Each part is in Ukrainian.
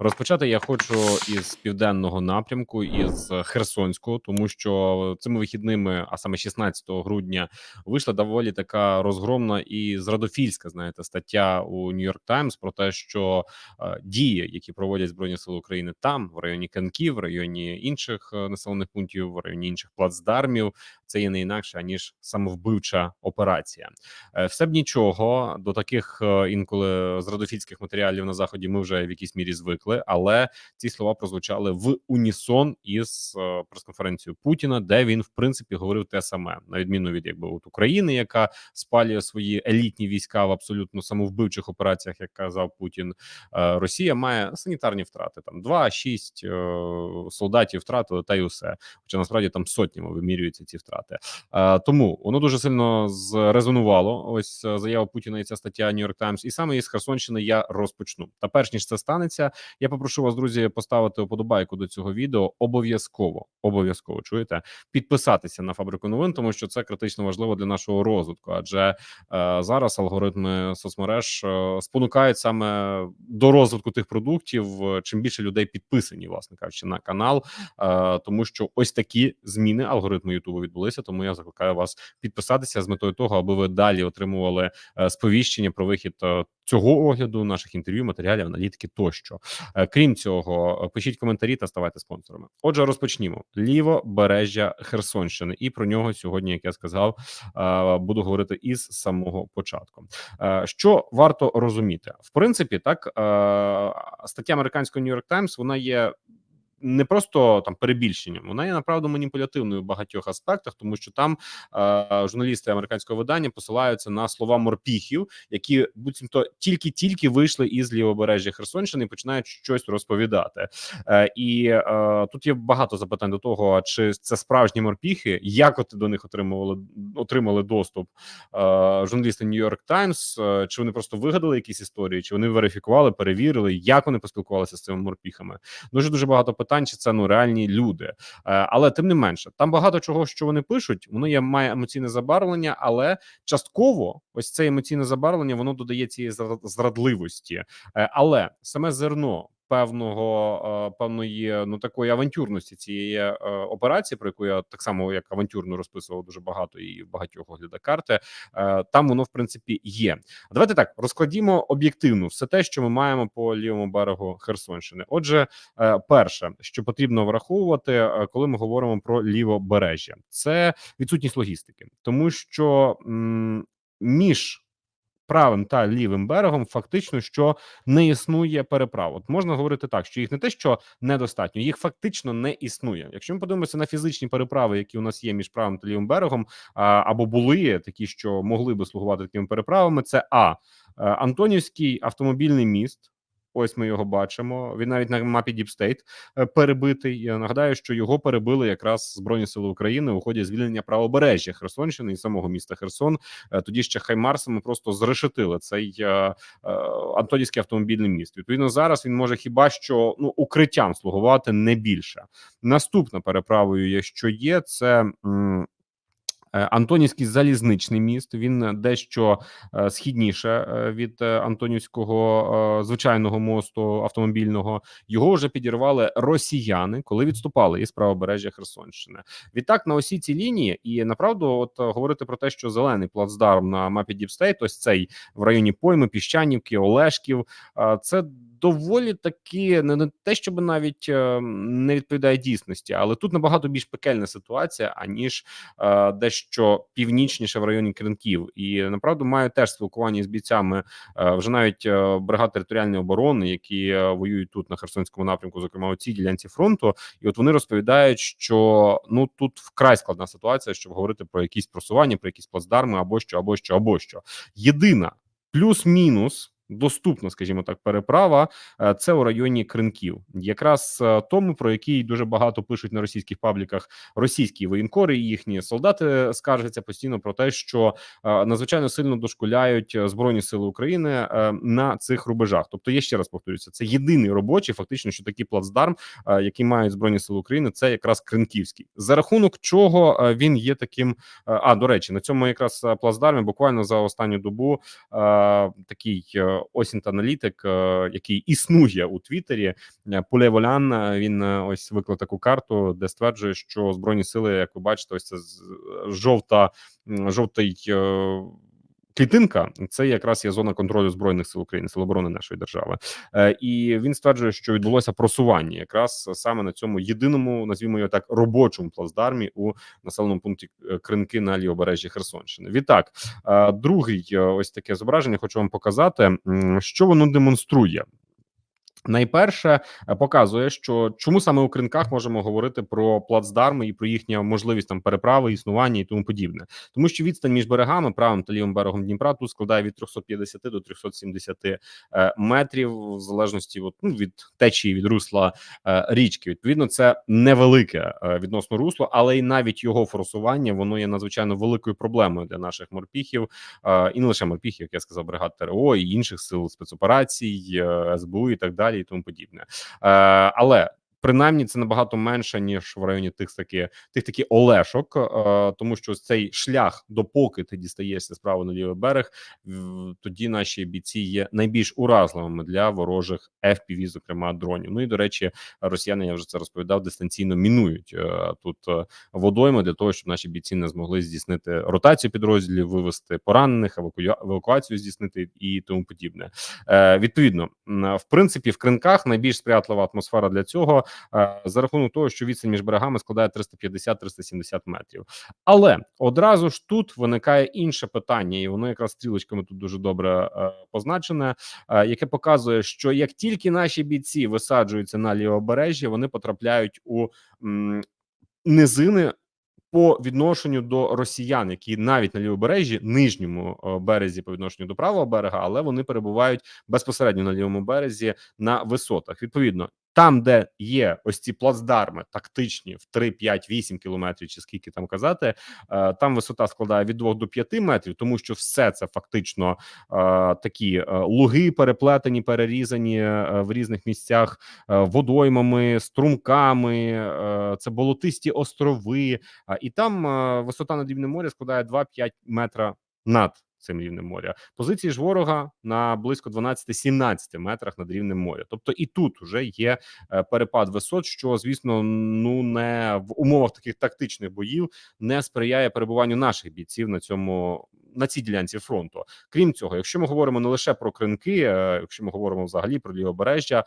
Розпочати я хочу із південного напрямку, із Херсонського, тому що цими вихідними, а саме 16 грудня, вийшла доволі така розгромна і зрадофільська, знаєте, стаття у Нью-Йорк Таймс про те, що е, дії, які проводять збройні сили України там, в районі Канків, в районі інших е, населених пунктів, в районі інших плацдармів, це є не інакше аніж самовбивча операція. Е, Все б нічого до таких е, інколи зрадофільських матеріалів на заході. Ми вже в якійсь мірі звикли, але ці слова прозвучали в унісон із е, прес-конференцією Путіна, де він в принципі говорив те саме, на відміну від якби от України, яка спалює свої елітні війська в абсолютно самовбивчих операціях, як казав Путін. Росія має санітарні втрати там 2-6 е, солдатів втратили, та й усе. Хоча насправді там сотнями вимірюються ці втрати. Е, Тому воно дуже сильно зрезонувало. Ось е, заява Путіна і ця стаття New York Times. І саме із Херсонщини я розпочну. Та перш ніж це станеться, я попрошу вас, друзі, поставити уподобайку до цього відео. Обов'язково, обов'язково чуєте, підписатися на фабрику новин, тому що це критично важливо для нашого розвитку. Адже е, зараз алгоритми соцмереж е, спонукають саме до розвитку тих продуктів. е, Чим більше людей підписані, власне кажучи, на канал, е, тому що ось такі зміни алгоритму Ютубу відбулися. Тому я закликаю вас підписатися з метою того, аби ви далі отримували е, сповіщення про вихід е, цього огляду, наших інтерв'ю, матеріалів, аналітики тощо. Е, Крім цього, пишіть коментарі та ставайте спонсорами. Отже, розпочнімо лівобережжя Херсонщини, і про нього сьогодні, як я сказав, буду говорити із самого початку. Що варто розуміти, в принципі, так стаття американського New York Times, вона є не просто там перебільшенням, вона є направду маніпулятивною в багатьох аспектах, тому що там е, журналісти американського видання посилаються на слова морпіхів, які буцімто тільки-тільки вийшли із лівобережжя Херсонщини і починають щось розповідати. Е, і е, тут є багато запитань до того, чи це справжні морпіхи, як от до них отримували отримали доступ е, журналісти York Times, е, чи вони просто вигадали якісь історії, чи вони верифікували, перевірили, як вони поспілкувалися з цими морпіхами. Дуже дуже багато питань, чи це ну реальні люди. Е, але тим не менше, там багато чого, що вони пишуть, воно є має емоційне забарвлення, але частково ось це емоційне забарвлення воно додає цієї зрадливості. Е, але саме зерно. Певного е, певної ну такої авантюрності цієї е, операції, про яку я так само як авантюрно розписував дуже багато і багатьох оглядах карти. е, Там воно в принципі є. Давайте так розкладімо об'єктивно все те, що ми маємо по лівому берегу Херсонщини. Отже, перше, що потрібно враховувати, коли ми говоримо про лівобережжя, це відсутність логістики, тому що м, між правим та лівим берегом фактично що не існує переправ. От можна говорити так, що їх не те, що недостатньо, їх фактично не існує. Якщо ми подивимося на фізичні переправи, які у нас є між правим та лівим берегом, або були такі, що могли би слугувати такими переправами, це а е, Антонівський автомобільний міст. Ось ми його бачимо. Він навіть на мапі Deep State е, перебитий. Я нагадаю, що його перебили якраз збройні сили України у ході звільнення правобережжя Херсонщини і самого міста Херсон. Е, Тоді ще Хаймарсами просто зрешетили цей е, Антонівський автомобільний міст. Відповідно, зараз він може хіба що ну укриттям слугувати не більше. Наступна переправою, є, що є, це. Е, Антонівський залізничний міст. Він дещо е, східніше е, від Антонівського звичайного мосту автомобільного. Його вже підірвали росіяни, коли відступали із правобережжя Херсонщини. Відтак на осі ці лінії, і направду, от говорити про те, що зелений плацдарм на мапі Діпстейт, ось цей в районі Пойми, Піщанівки, Олешків. Це доволі таки не, не те, щоб навіть е, не відповідає дійсності, але тут набагато більш пекельна ситуація, аніж е, дещо північніше в районі Кринків. І направду маю теж спілкування з бійцями е, вже навіть е, бригад територіальної оборони, які е, воюють тут на Херсонському напрямку, зокрема у цій ділянці фронту. І от вони розповідають, що ну тут вкрай складна ситуація, щоб говорити про якісь просування, про якісь плацдарми або що, або що, або що. Єдина плюс-мінус. Доступна, скажімо так, переправа е, це у районі Кринків, якраз е, тому про який дуже багато пишуть на російських пабліках російські воєнкори. і Їхні солдати скаржаться постійно про те, що е, надзвичайно сильно дошкуляють е, збройні сили України е, на цих рубежах. Тобто, я ще раз повторюся, це єдиний робочий, фактично, що такий плацдарм, е, який мають збройні сили України, це якраз Кринківський, за рахунок чого е, він є таким. е, А до речі, на цьому якраз е, плацдармі буквально за останню добу е, такий е, осінь аналітик, е, який існує у Твіттері, Пуле Поле Волян. е, Він е, ось виклав таку карту, де стверджує, що збройні сили, як ви бачите, ось це жовта жовтий. Клітинка це якраз є зона контролю збройних сил України, сил оборони нашої держави, е, і він стверджує, що відбулося просування якраз саме на цьому єдиному, назвімо його так, робочому плацдармі у населеному пункті е, Кринки на лівобережжі Херсонщини. Відтак, е, другий ось таке зображення. Хочу вам показати, що воно демонструє. Найперше е, показує, що чому саме у кринках можемо говорити про плацдарми і про їхню можливість там переправи, існування і тому подібне, тому що відстань між берегами, правим та лівим берегом Дніпра, тут складає від 350 до 370 е, метрів, в залежності от, ну, від течії від русла е, річки. Відповідно, це невелике відносно русло, але й навіть його форсування воно є надзвичайно великою проблемою для наших морпіхів, і не лише морпіхів, як я сказав, бригад ТРО і інших сил спецоперацій, СБУ і так далі, і тому подібне. Е, але принаймні це набагато менше ніж в районі тих таки тих таки Олешок, е, тому що цей шлях, допоки ти дістаєшся справа на лівий берег, тоді наші бійці є найбільш уразливими для ворожих FPV, зокрема дронів. Ну і до речі, росіяни я вже це розповідав, дистанційно мінують е, тут е, водойми для того, щоб наші бійці не змогли здійснити ротацію підрозділів, вивести поранених, евакуацію здійснити і тому подібне. Відповідно, в принципі, в кринках найбільш сприятлива атмосфера для цього за рахунок того, що відстань між берегами складає 350-370 метрів. Але одразу ж тут виникає інше питання, і воно якраз стрілочками тут дуже добре е, позначене, е, яке показує, що як тільки наші бійці висаджуються на лівобережжі, вони потрапляють у низини. По відношенню до росіян, які навіть на лівобережжі, нижньому е, березі по відношенню до правого берега, але вони перебувають безпосередньо на лівому березі на висотах. Відповідно, там, де є ось ці плацдарми тактичні в 3, 5, 8 кілометрів, чи скільки там казати, е, там висота складає від 2 до 5 метрів, тому що все це фактично е, такі е, луги переплетені, перерізані в різних місцях водоймами, струмками, це болотисті острови. І там висота над рівнем моря складає 2-5 метра над цим рівнем моря. Позиції ж ворога на близько 12-17 метрах над рівнем моря. Тобто і тут вже є е, перепад висот, що звісно, ну не в умовах таких тактичних боїв не сприяє перебуванню наших бійців на цьому. На цій ділянці фронту, крім цього, якщо ми говоримо не лише про кринки, е, якщо ми говоримо взагалі про лівобережжя,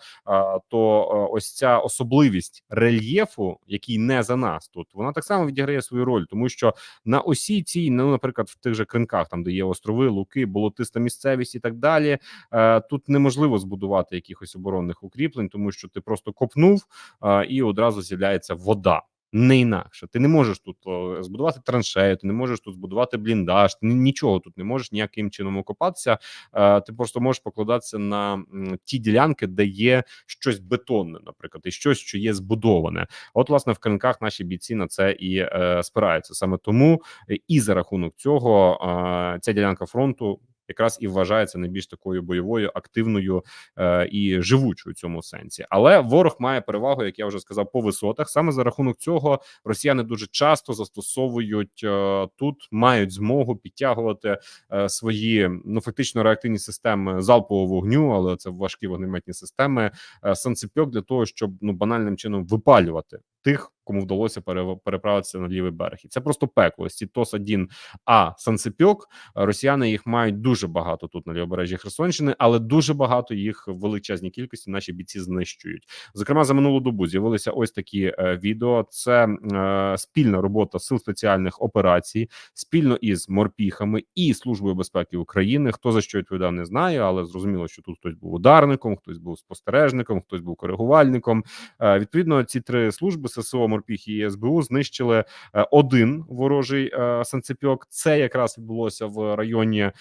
то е, ось ця особливість рельєфу, який не за нас тут, вона так само відіграє свою роль, тому що на осі цій, ну наприклад, в тих же кринках, там де є острови, луки, болотиста місцевість і так далі, е, тут неможливо збудувати якихось оборонних укріплень, тому що ти просто копнув е, і одразу з'являється вода. Не інакше, ти не можеш тут збудувати траншею, ти не можеш тут збудувати бліндаж, ти нічого тут не можеш ніяким чином окопатися. Е, ти просто можеш покладатися на ті ділянки, де є щось бетонне, наприклад, і щось, що є збудоване. От, власне, в кринках наші бійці на це і е, спираються. Саме тому е, і за рахунок цього ця ділянка фронту. Якраз і вважається найбільш такою бойовою, активною е, і живучою в цьому сенсі, але ворог має перевагу, як я вже сказав, по висотах. Саме за рахунок цього росіяни дуже часто застосовують е, тут, мають змогу підтягувати е, свої ну фактично реактивні системи залпового вогню, але це важкі вогнеметні системи е, санцепьок для того, щоб ну банальним чином випалювати тих, кому вдалося пере- переправитися на лівий берег, і це просто пекло. Ці тос 1 а санцепьок. е, Росіяни їх мають дуже багато тут на лівобережжі Херсонщини, але дуже багато їх в величезній кількості наші бійці знищують. Зокрема, за минулу добу з'явилися ось такі е, відео. Це е, спільна робота сил спеціальних операцій спільно із морпіхами і службою безпеки України. Хто за що відповідав, не знаю, але зрозуміло, що тут хтось був ударником, хтось був спостережником, хтось був коригувальником. Е, відповідно, ці три служби ССО, морпіхи і СБУ знищили е, один ворожий е, санцепьок. Це якраз відбулося в районі.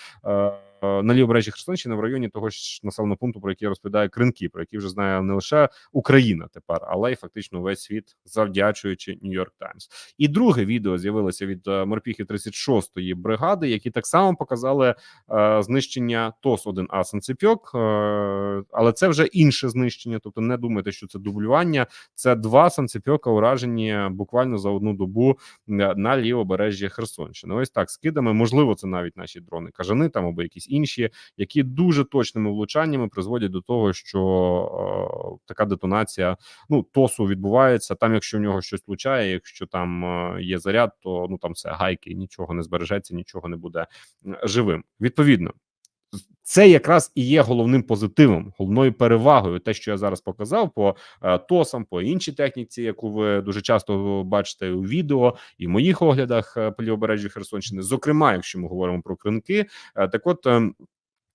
Е, На лівобережжі Херсонщини в районі того ж населеного пункту, про який я розповідаю кринки, про які вже знає не лише Україна тепер, але й фактично весь світ, завдячуючи Нью-Йорк Таймс. І друге відео з'явилося від е, морпіхів 36-ї бригади, які так само показали е, знищення ТОС 1 а Санцепьок, е, але це вже інше знищення. Тобто, не думайте, що це дублювання. Це два санцепьока уражені буквально за одну добу е, на лівобережжі Херсонщини. Ось так скидами. Можливо, це навіть наші дрони кажани там або якісь інші, які дуже точними влучаннями призводять до того, що е, така детонація ну тосу відбувається. Там, якщо в нього щось влучає, якщо там е, є заряд, то ну там все гайки, нічого не збережеться, нічого не буде живим. Відповідно, це якраз і є головним позитивом, головною перевагою, те, що я зараз показав по е, тосам, по іншій техніці, яку ви дуже часто бачите у відео і в моїх оглядах е, по лівобережжю Херсонщини. Зокрема, якщо ми говоримо про кринки, е, так от.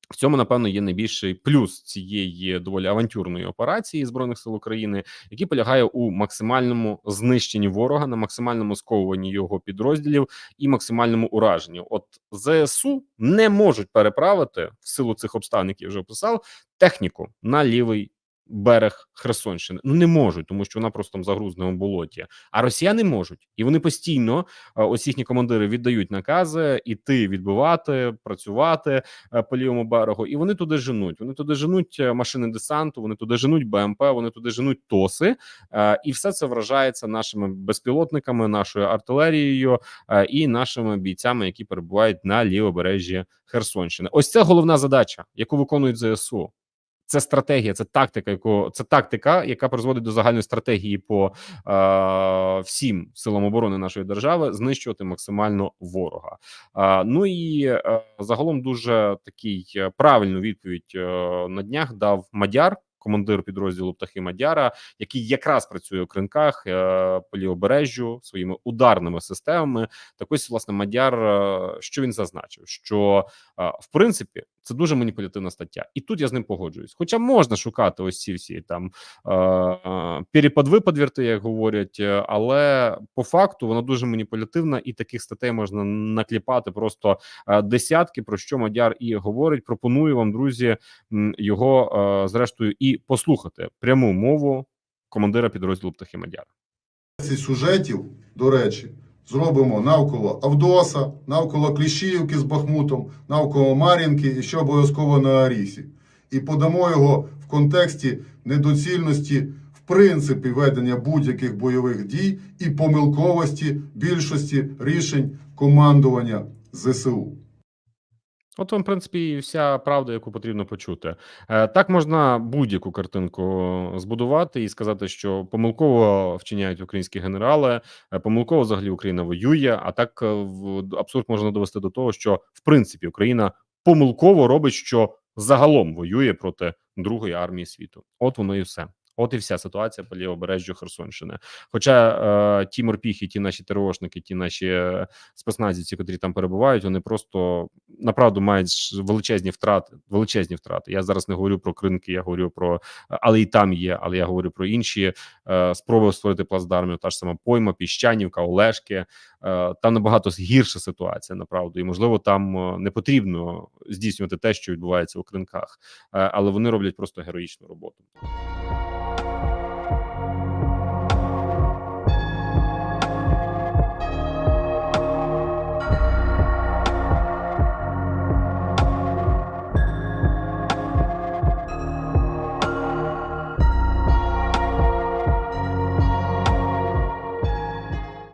В цьому напевно є найбільший плюс цієї доволі авантюрної операції збройних сил України, який полягає у максимальному знищенні ворога, на максимальному сковуванні його підрозділів і максимальному ураженні. От ЗСУ не можуть переправити в силу цих обставин, які я вже описав, техніку на лівий берег Херсонщини. Ну не можуть, тому що вона просто там загрузне у болоті. А росіяни можуть, і вони постійно е, ось їхні командири віддають накази іти відбивати, працювати е, по лівому берегу, і вони туди женуть. Вони туди женуть е, машини десанту, вони туди женуть БМП, вони туди женуть тоси, і все це вражається нашими безпілотниками, нашою артилерією і нашими бійцями, які перебувають на лівобережжі Херсонщини. Ось це головна задача, яку виконують ЗСУ. Це стратегія, це тактика, яку це тактика, яка призводить до загальної стратегії по е, всім силам оборони нашої держави знищувати максимально ворога. Е, ну і е, загалом дуже такий е, правильну відповідь е, на днях дав Мадяр. Командир підрозділу птахи Мадяра, який якраз працює у кринках е, по своїми ударними системами. Так ось власне Мадяр, е, що він зазначив, що е, в принципі це дуже маніпулятивна стаття, і тут я з ним погоджуюсь. Хоча можна шукати ось ці всі там перепадвипадвірти, як говорять, е, але по факту вона дуже маніпулятивна, і таких статей можна накліпати просто е, десятки. Про що Мадяр і говорить. Пропоную вам, друзі, його е, зрештою і послухати пряму мову командира підрозділу птахи Мадяра. Ці сюжетів, до речі, зробимо навколо Авдоса, навколо Кліщіївки з Бахмутом, навколо Мар'їнки і ще обов'язково на Арісі. І подамо його в контексті недоцільності, в принципі, ведення будь-яких бойових дій і помилковості більшості рішень командування ЗСУ. От вам, в принципі, і вся правда, яку потрібно почути. Е, так можна будь-яку картинку збудувати і сказати, що помилково вчиняють українські генерали, е, помилково взагалі Україна воює. А так е, абсурд можна довести до того, що в принципі Україна помилково робить, що загалом воює проти другої армії світу. От воно і все. От і вся ситуація по лівобережжю Херсонщини. Хоча е, ті морпіхи, ті наші ТРОшники, ті наші е, спецназівці, котрі там перебувають, вони просто направду мають величезні втрати. Величезні втрати. Я зараз не говорю про кринки, я говорю про але і там є. Але я говорю про інші е, спроби створити плацдармів. Та ж сама пойма, піщанівка, Олешки. Е, там набагато гірша ситуація, направду, і можливо, там е, не потрібно здійснювати те, що відбувається у кринках, е, але вони роблять просто героїчну роботу.